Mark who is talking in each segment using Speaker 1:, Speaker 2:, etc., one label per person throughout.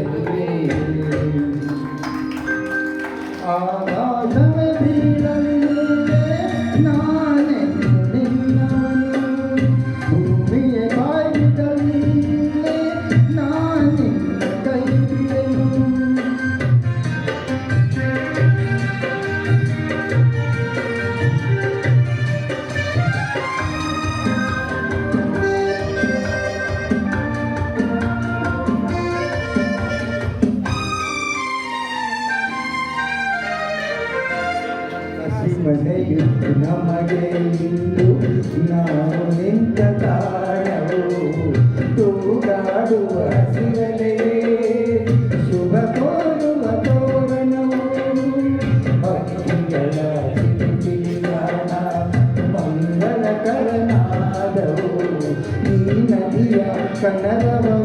Speaker 1: Adhaar Adhaar Adhaar ಹಸಿಮನೆಯುತ್ತು ನಮಗೆ ಇಂದು ನಾವು ನಿಂತ ತಾಣವು ತೂಗಾಡುವ ಹಸಿರಲೇ ಶುಭ ಕೋರುವ ತೋರಣವು ಹಕ್ಕಿಗಳ ಚಿಲಿಪಿಲಿಯಾಣ ಮಂಗಳಕರ ನಾದವು ಈ ನದಿಯ ಕನ್ನಡವೇ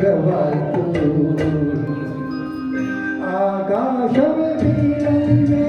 Speaker 1: ಆಗವಾಯಿತು ಆಕಾಶವೇ ಬೀಳಲಿವೆ